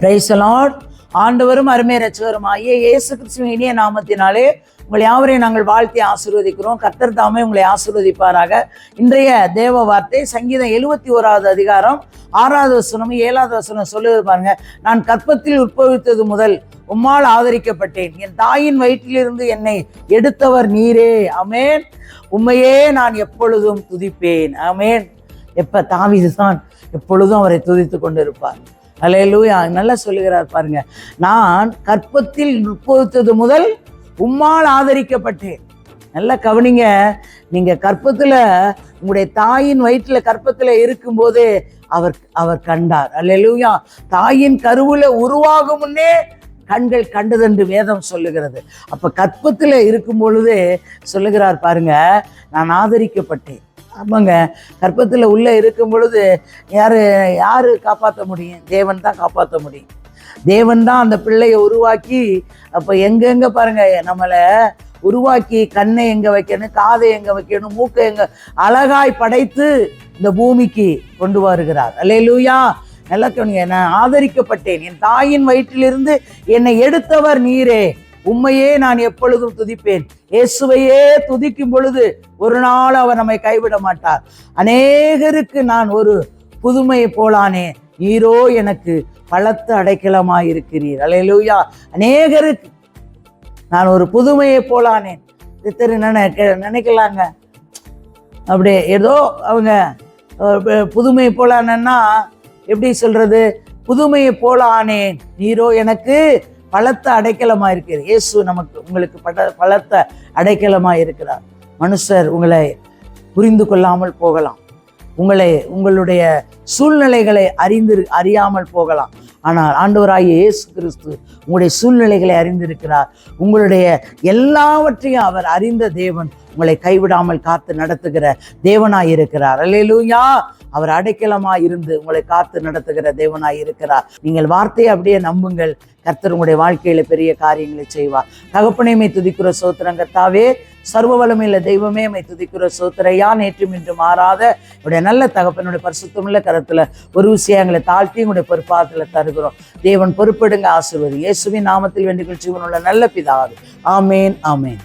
பிரைசலாட் ஆண்டவரும் அருமை ரட்சகரும் ஆகிய இயேசு கிறிஸ்துவின் இனிய நாமத்தினாலே உங்களை யாவரையும் நாங்கள் வாழ்த்தி ஆசீர்வதிக்கிறோம். கர்த்தர் தாமே உங்களை ஆசீர்வதிப்பாராக. இன்றைய தேவ வார்த்தை சங்கீதம் எழுபத்தி ஓராவது அதிகாரம் ஆறாவது வசனம் ஏழாவது வசனம் சொல்லுவது பாருங்க. நான் கற்பத்தில் உட்பவித்தது முதல் உம்மால் ஆதரிக்கப்பட்டேன். என் தாயின் வயிற்றிலிருந்து என்னை எடுத்தவர் நீரே. அமேன் உண்மையே நான் எப்பொழுதும் துதிப்பேன். அமேன் எப்ப தாவிதுதான் எப்பொழுதும் அவரை துதித்து கொண்டிருப்பார். அலையலூயா நல்லா சொல்லுகிறார் பாருங்க. நான் கற்பத்தில் உட்பவித்தது முதல் உம்மால் ஆதரிக்கப்பட்டேன். நல்லா கவனிங்க. நீங்க கற்பத்துல உங்களுடைய தாயின் வயிற்றுல கற்பத்துல இருக்கும்போது அவர் அவர் கண்டார். அல்லேலூயா தாயின் கருவுல உருவாகும் முன்னே கண்கள் கண்டதென்று வேதம் சொல்லுகிறது. அப்ப கற்பத்துல இருக்கும் பொழுது சொல்லுகிறார் பாருங்க நான் ஆதரிக்கப்பட்டேன். ஆமாங்க. கற்பத்தில் உள்ளே இருக்கும் பொழுது யார் யார் காப்பாற்ற முடியும்? தேவன் தான் காப்பாற்ற முடியும். தேவன் தான் அந்த பிள்ளையை உருவாக்கி அப்போ எங்கெங்கே பாருங்கள் நம்மளை உருவாக்கி கண்ணை எங்கே வைக்கணும் காதை எங்கே வைக்கணும் மூக்கை எங்கே அழகாய் படைத்து இந்த பூமிக்கு கொண்டு வருகிறார். அல்லேலூயா. நல்லா கவனிங்க நான் ஆதரிக்கப்பட்டேன். என் தாயின் வயிற்றிலிருந்து என்னை எடுத்தவர் நீரே. உண்மையே நான் எப்பொழுதும் துதிப்பேன். இயேசுவையே துதிக்கும் பொழுது ஒரு நாள் அவர் நம்மை கைவிட மாட்டார். அநேகருக்கு நான் ஒரு புதுமையை போலானே நீரோ எனக்கு பலத்த அடைக்கலமாக இருக்கிறீர் அலையலூயா அநேகருக்கு நான் ஒரு புதுமையை போலானேன் சித்தர் நினைக்க நினைக்கலாங்க. அப்படியே ஏதோ அவங்க புதுமை புதுமையை எப்படி சொல்றது? புதுமையை போலானேன். நீரோ எனக்கு பலத்த அடைக்கலமாக இருக்கிறது இயேசு நமக்கு உங்களுக்கு பட பலத்த அடைக்கலமாக இருக்கிறார் மனுஷர் உங்களை புரிந்து கொள்ளாமல் போகலாம். உங்களை உங்களுடைய சூழ்நிலைகளை அறிந்து அறியாமல் போகலாம். ஆனால் ஆண்டவராகிய இயேசு கிறிஸ்து உங்களுடைய சூழ்நிலைகளை அறிந்திருக்கிறார். உங்களுடைய எல்லாவற்றையும் அவர் அறிந்த தேவன் உங்களை கைவிடாமல் காத்து நடத்துகிற தேவனாய் இருக்கிறார் அல்லேலூயா! அவர் அடைக்கலமாக இருந்து உங்களை காத்து நடத்துகிற தேவனாய் இருக்கிறார் நீங்கள் வார்த்தையை அப்படியே நம்புங்கள். கர்த்தர் உங்களுடைய வாழ்க்கையில பெரிய காரியங்களை செய்வார். தகப்பனையுமே துதிக்கிற சோத்திரம் கர்த்தாவே சர்வ வளமையில தெய்வமே மை துதிக்கிற சோத்திரையா நேற்றும் இன்று மாறாத உடைய நல்ல தகப்பனுடைய பரிசுத்தமுள்ள கரத்துல ஒரு விஷயங்களை தாழ்த்தி உங்களுடைய பொறுப்பாத்துல தருகிறோம். தேவன் பொறுப்பெடுங்க ஆசிர்வது இயேசுவின் நாமத்தில் வேண்டிகள் ஜீவனுள்ள நல்ல பிதாவது ஆமேன் ஆமேன்.